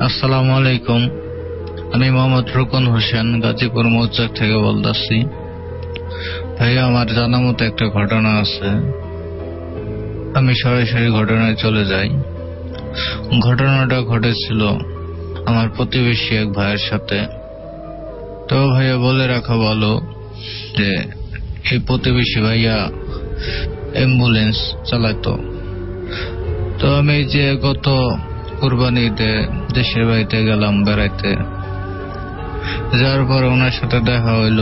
আসসালামু আলাইকুম। আমি মোহাম্মদ রুকন হোসেন, গাজীপুর মৌচাক থেকে বলতেছি। ভাই, আমার জানা মতো একটা ঘটনা আছে। আমি সরাসরি ঘটনায় চলে যাই। ঘটনাটা ঘটেছিল আমার প্রতিবেশী এক ভাইয়ের সাথে। তো ভাইয়া, বলে রাখা ভালো যে, এই প্রতিবেশী ভাইয়া অ্যাম্বুলেন্স চালাতো। তো আমি যে গত কুরবানিতে দেশের বাড়িতে গেলাম, বেড়াইতে। যার পর ওনার সাথে দেখা হইল।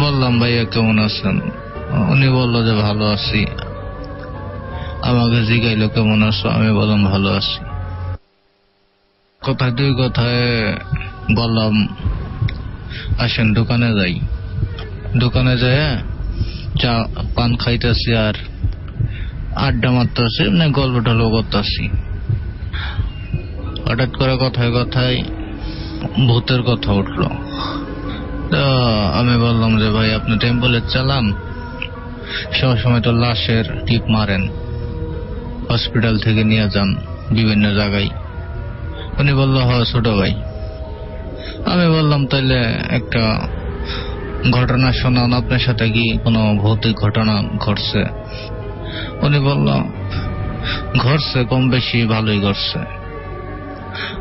বললাম, ভাইয়া, কেমন আছেন? উনি বলল যে, ভালো আছি। আমাকে জিগাইলো, কেমন আছো? আমি বললাম, ভালো আছি। কথায় দুই কথায় বললাম, আসেন, দোকানে যাই। দোকানে যায় চা, পান খাইতেছি আর আড্ডা মারতেছি মানে গল্প টল্প করতেছি। হঠাৎ করে কথায় কথায় ভূতের কথা উঠল। তো আমি বললাম যে, ভাই, আপনি টেম্পলের চালান। সব সময় তো লাশের টিপ মারেন। হসপিটাল থেকে নিয়ে যান বিভিন্ন জায়গায়। উনি বলল হ ছোট ভাই। আমি বললাম, তাইলে একটা ঘটনা শোনান, আপনার সাথে কি কোনো ভৌতিক ঘটনা ঘটছে? উনি বলল, ঘটছে, কম বেশি ভালোই ঘটছে।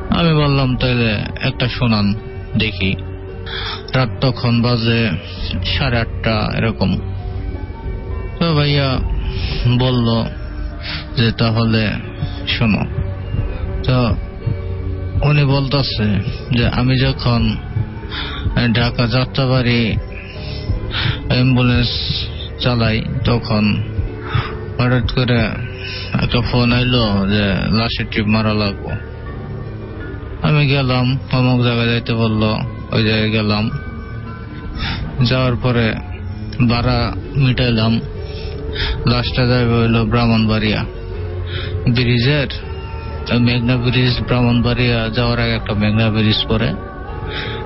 আমি বললাম তাহলে একটা শোনান, দেখি। রাত তখন বাজে সাড়ে আটটা, এরকম। তো ভাইয়া বলল যে, তাহলে শোনো। তো উনি বলতেছে যে, আমি যখন ঢাকা যাত্রাবাড়ি অ্যাম্বুলেন্স চালাই, তখন হঠাৎ করে একটা ফোন আইলো যে, লাশের ট্রিপ মারা লাগবো। আমি গেলাম, অমুক জায়গায় যাইতে বলল, ওই জায়গায় গেলাম। যাওয়ার পরে ভাড়া মিটাইলাম। লাস্টটা যাবে হইল ব্রাহ্মণবাড়িয়া। ব্রিজের, মেঘনা ব্রিজ, ব্রাহ্মণবাড়িয়া যাওয়ার আগে একটা মেঘনা ব্রিজ পরে,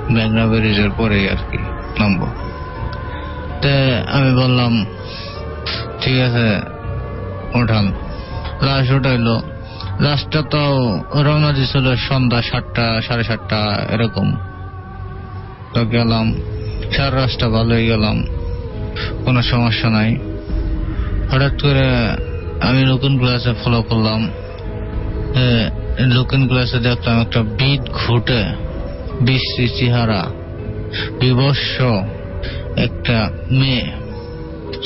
মেঘনা ব্রিজের পরে আর কি নামবো। তে আমি বললাম, ঠিক আছে উঠান লাশ উঠাইলো। লাশটা তো রওনা দিছিল সন্ধ্যা সাতটা, সাড়ে সাতটা, এরকম। তো গেলাম সারা রাস্তা ভালোই গেলাম, কোনো সমস্যা নাই। হঠাৎ করে আমি লুকিন ক্লাসে ফলো করলাম। লুকিন গ্লাসে দেখলাম একটা বিদ ঘুটে বিশ্রী চেহারা বিবস্ব একটা মেয়ে।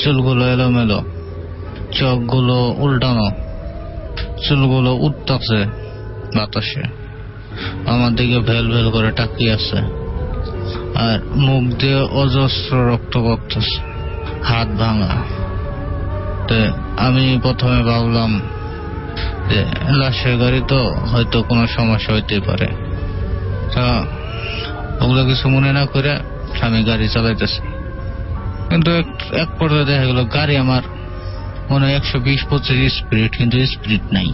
চুলগুলো এলোমেলো, চোখগুলো উল্টানো। চুলগুলো উঠতেছে বাতাসে। আমার দিকে ভেল ভেল করে তাকিয়ে আছে। আর মুখ দিয়ে অজস্র রক্ত বকতেছে হাত ভাঙা। তো আমি প্রথমে ভাবলাম যে, লাশের গাড়ি তো হয়তো কোনো সমস্যা হইতে পারে। তা ওগুলো কিছু মনে না করে আমি গাড়ি চালাইতেছি। কিন্তু এক পর্যায়ে দেখা গেল, গাড়ি আমার মনে হয় একশো বিশ পঁচিশ স্পিড কিন্তু স্পিড নাই।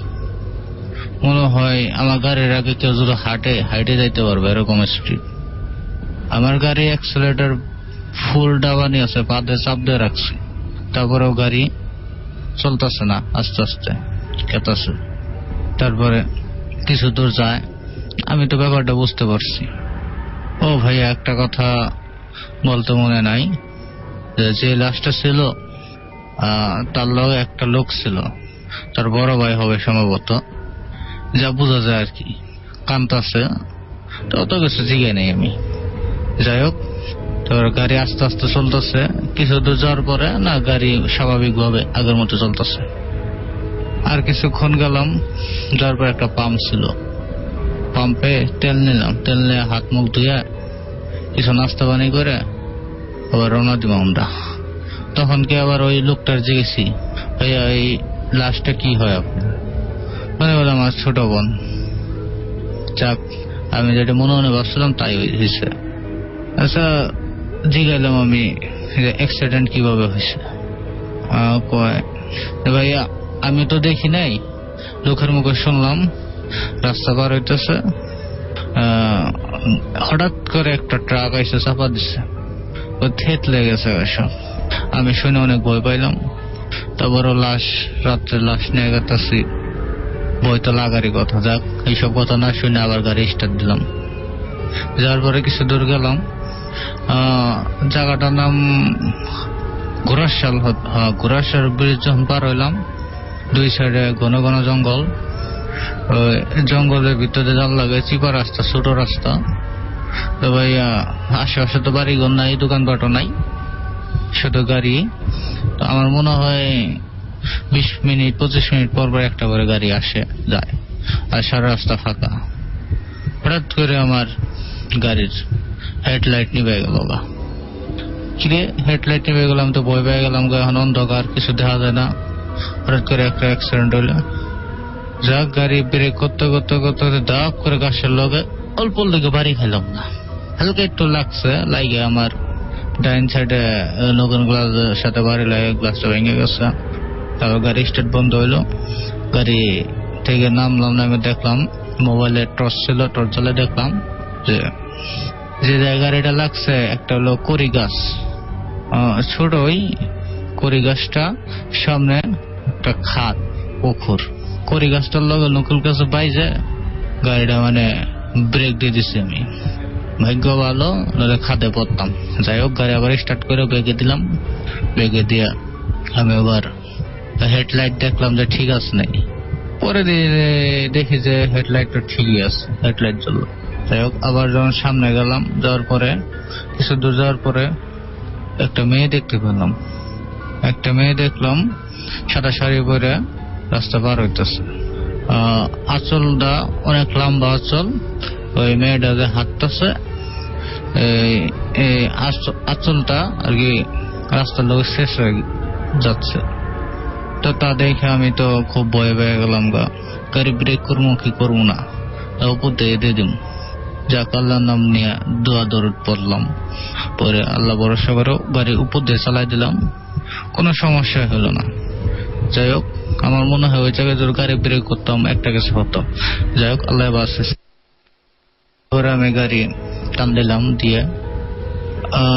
মনে হয় আমার গাড়ির আগে কেউ যদি হাঁটে হাইটে যাইতে পারবে, এরকম স্পিড আমার গাড়ি অ্যাক্সেলেটার ফুল ডাবানি আছে পাতে চাপ দিয়ে রাখছি। তারপরেও গাড়ি চলতেছে না, আস্তে আস্তে কেতাছে তারপরে কিছু দূর যায়, আমি তো ব্যাপারটা বুঝতে পারছি। ও ভাইয়া, একটা কথা বলতে মনে নাই। যে লাশটা ছিল তার লগে একটা লোক ছিল। তার বড় ভাই হবে সম্ভবত। যা বোঝা যায় আর কি। কান্তাছে তো অত কিছু জিগে নেই আমি। যাই হোক তোর গাড়ি আস্তে আস্তে চলতেছে। কিছু দূর যাওয়ার পরে না, গাড়ি স্বাভাবিক ভাবে আগের মতো চলতেছে। আর কিছুক্ষণ গেলাম, যাওয়ার পর একটা পাম্প ছিল। পাম্পে তেল নিলাম। তেল নিয়ে হাত মুখ ধুয়ে কিছু নাস্তা পানি করে আবার রওনা দিব আমরা। তখন কি আবার ওই লোকটার জিজ্ঞেসি ভাইয়া এই লাশটা কি হয় আপনার? মানে বললাম, আমার ছোট বোন। যাক, আমি যেটা মনে মনে ভাবছিলাম তাই হয়েছে আচ্ছা জিগাইলাম আমি অ্যাক্সিডেন্ট কীভাবে হয়েছে কয় "এ ভাইয়া আমি তো দেখি নাই। লোকের মুখে শুনলাম, রাস্তা পার হইতেছে। হঠাৎ করে একটা ট্রাক এসে চাপা দিচ্ছে ও লেগেছে সব আমি শুনে অনেক ভয় পাইলাম। তারপরও লাশ রাত্রে লাশ নিয়ে গেতেছি। বই তো লাগারই কথা যাক এইসব কথা না শুনে আবার গাড়ি স্টার্ট দিলাম। যাওয়ার পরে কিছু দূর গেলাম। জায়গাটার নাম ঘোড়াশাল হত- হ্যাঁ, ঘোড়াশাল ব্রিজ যখন পার হইলাম দুই সাইডে ঘন ঘন জঙ্গল। জঙ্গলের ভিতরে জাল লাগে চিপা রাস্তা ছোট রাস্তা। তো ভাইয়া আশেপাশে তো বাড়ি বাড়িঘর নাই দোকানপাটও নাই। শুধু গাড়ি। তো আমার মনে হয় বিশ মিনিট, পঁচিশ মিনিট পর পর একটা করে গাড়ি আসে, যায়। আর সারা রাস্তা ফাঁকা। হঠাৎ করে আমার গাড়ির হেডলাইট নিভে গেল গা। কিরে হেডলাইট নিভে গেলাম তো ভয় পেয়ে গেলাম এখন অন্ধকার, কিছু দেখা যায় না। হঠাৎ করে একটা অ্যাক্সিডেন্ট হইল যাক, গাড়ি ব্রেক করতে করতে করতে দাপ করে গাছের লগে অল্প দিকে বাড়ি খাইলাম না হালকা একটু লাগছে লাগে আমার ডাইন সাইডে নতুন গ্লাসের সাথে বাড়ি লাগে গ্লাসটা ভেঙে গেছে। তারপর গাড়ি স্টার্ট বন্ধ হইল। গাড়ি থেকে নামলাম, নামে দেখলাম, মোবাইলে টর্চ ছিল, টর্চ জ্বালে দেখলাম যে যে জায়গায় এটা লাগছে, একটা হলো করি গাছ। ছোট ওই করি গাছটা, সামনে একটা খাত, পুকুর। করি গাছটার লগে নকুল গাছ বাইজে, গাড়িটা মানে ব্রেক দিয়ে দিছি আমি। ভাগ্য ভালো নইলে খাদে পড়তাম। যাই হোক গাড়ি আবার স্টার্ট করে বেগে দিলাম। বেগে দিয়ে আমি আবার হেডলাইট দেখলাম যে ঠিক আছে নাই। পরে দেখি যে হেডলাইটটা ঠিকই আছে হেডলাইট জ্বললো। যাই হোক আবার যখন সামনে গেলাম, যাওয়ার পরে, কিছু দূর যাওয়ার পরে একটা মেয়ে দেখতে পেলাম। একটা মেয়ে দেখলাম, সাদা শাড়ি পরে রাস্তা পার হইতেছে। আঁচলটা অনেক লম্বা আঁচল ওই মেয়েটা যে হাঁটতেছে, এই- এই আঁচ- আঁচলটা আর কি রাস্তার লোক শেষ হয়ে যাচ্ছে। তো তা দেখে আমি তো খুব ভয়ে পেয়ে গেলাম গা। গাড়ি ব্রেক করব কি করব না? উপর দিয়ে দিয়ে দিম। যাক, আল্লাহর নাম নিয়ে দোয়া দরদ পড়লাম। পরে আল্লাহ ভরসা করে গাড়ি উপর দিয়ে চালাই দিলাম। কোনো সমস্যা হলো না। যাই হোক, আমার মনে হয় ওই জায়গায় যদি গাড়ি ব্রেক করতাম, একটা কিছু হতো। যাই হোক, আল্লাহ বাসে আমি গাড়ি টান দিলাম দিয়ে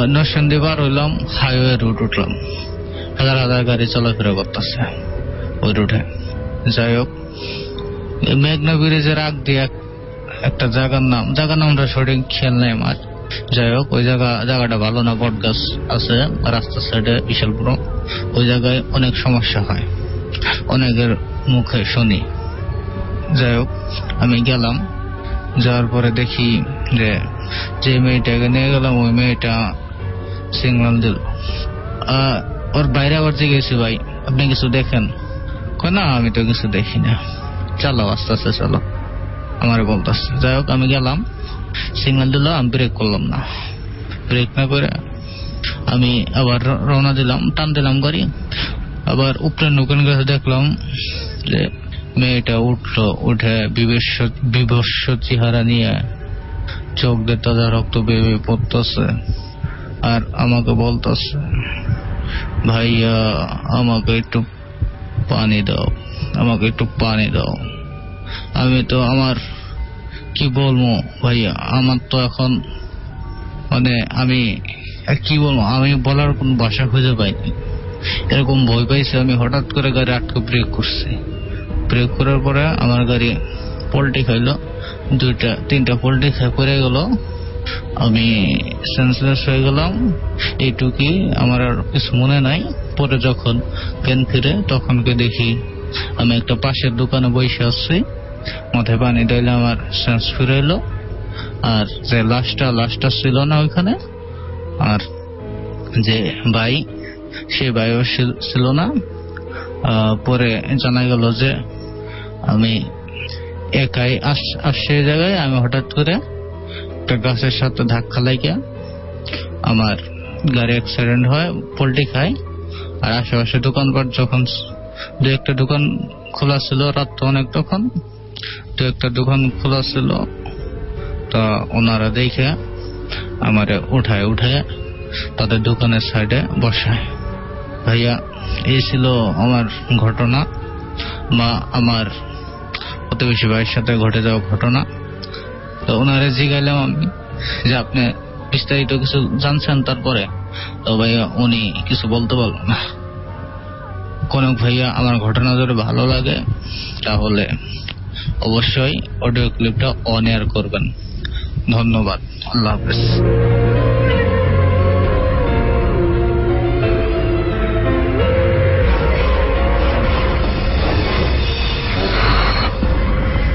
নরসিংদী পার হইলাম হাইওয়ে রুট উঠলাম। হাজার হাজার গাড়ি চলাফেরা করতেছে ওই রুটে যাই হোক মেঘনা ব্রিজের আগ দিয়ে এক- একটা জায়গার নাম জায়গার নামটা সঠিক খেয়াল নেই আমার। যাই হোক, ওই জায়গা জায়গাটা ভালো না, বট গাছ আছে, রাস্তার সাইডে বিশাল ওই জায়গায় অনেক সমস্যা হয়। অনেকের মুখে শুনি। যাই হোক, আমি গেলাম। যাওয়ার পরে দেখি যে যে মেয়েটাকে নিয়ে গেলাম, ওই মেয়েটা সিগন্যাল দিল। ওর বাইরে আবার গেছি ভাই, আপনি কিছু দেখেন? না, আমি তো কিছু দেখি না। চলো, আস্তে আস্তে চলো। আমার বলতেছে, যাই হোক, আমি গেলাম। সিগন্যাল দিল, আমি ব্রেক করলাম না। ব্রেক না করে আমি আবার রওনা দিলাম, টান দিলাম গাড়ি। আবার উপরে নৌকান গাছে দেখলাম যে মেয়েটা উঠল, উঠে বিভৎস চেহারা নিয়ে চোখ দিয়ে তাজা রক্ত বেয়ে পড়তেছে আর আমাকে বলতেছে, ভাইয়া, আমাকে একটু পানি দাও, আমাকে একটু পানি দাও। আমি তো আমার, কি বলব ভাইয়া, আমার তো এখন মানে আমি কি বলব, আমি বলার কোন ভাষা খুঁজে পাইনি। এরকম ভয় পাইছে, আমি হঠাৎ করে গাড়ি আটকে ব্রেক করছি। ব্রেক করার পরে আমার গাড়ি পোল্টি খাইলো, দুইটা, তিনটা পোল্টি খাই পড়ে গেল। আমি সেন্সলেস হয়ে গেলাম। এইটুকুই আমার আর কিছু মনে নাই। পরে যখন জ্ঞান ফিরে তখনকে দেখি আমি একটা পাশের দোকানে বসে আসছি মাথায় পানি দিলে আমার সেন্স ফিরে এলো। আর যে লাশটা লাশটা ছিল না ওইখানে, আর যে ভাই, সে ভাইও ছিল না। পরে জানা গেল যে আমি একাই আস- আসছে জায়গায়, আমি হঠাৎ করে একটা গাছের সাথে ধাক্কা লাগে আমার গাড়ি অ্যাক্সিডেন্ট হয়, পোল্ট্রি খায়। আর আশেপাশে দোকানপাট যখন দু একটা দোকান খোলা ছিল রাত তো অনেক তখন, দু একটা দোকান খোলা ছিল, তা ওনারা দেখে আমারে উঠায় উঠায় তাদের দোকানের সাইডে বসায়। ভাইয়া, এই ছিল আমার ঘটনা। বা আমার প্রতিবেশী ভাইয়ের সাথে ঘটে যাওয়া ঘটনা। তো ওনারে জিগাইলাম আমি, যে আপনি বিস্তারিত কিছু জানছেন তারপরে। তো ভাইয়া উনি কিছু বলতে পারল না। কনক ভাইয়া, আমার ঘটনা যদি ভালো লাগে, তাহলে অবশ্যই অডিও ক্লিপটা অন এয়ার করবেন। ধন্যবাদ। আল্লাহ হাফেজ।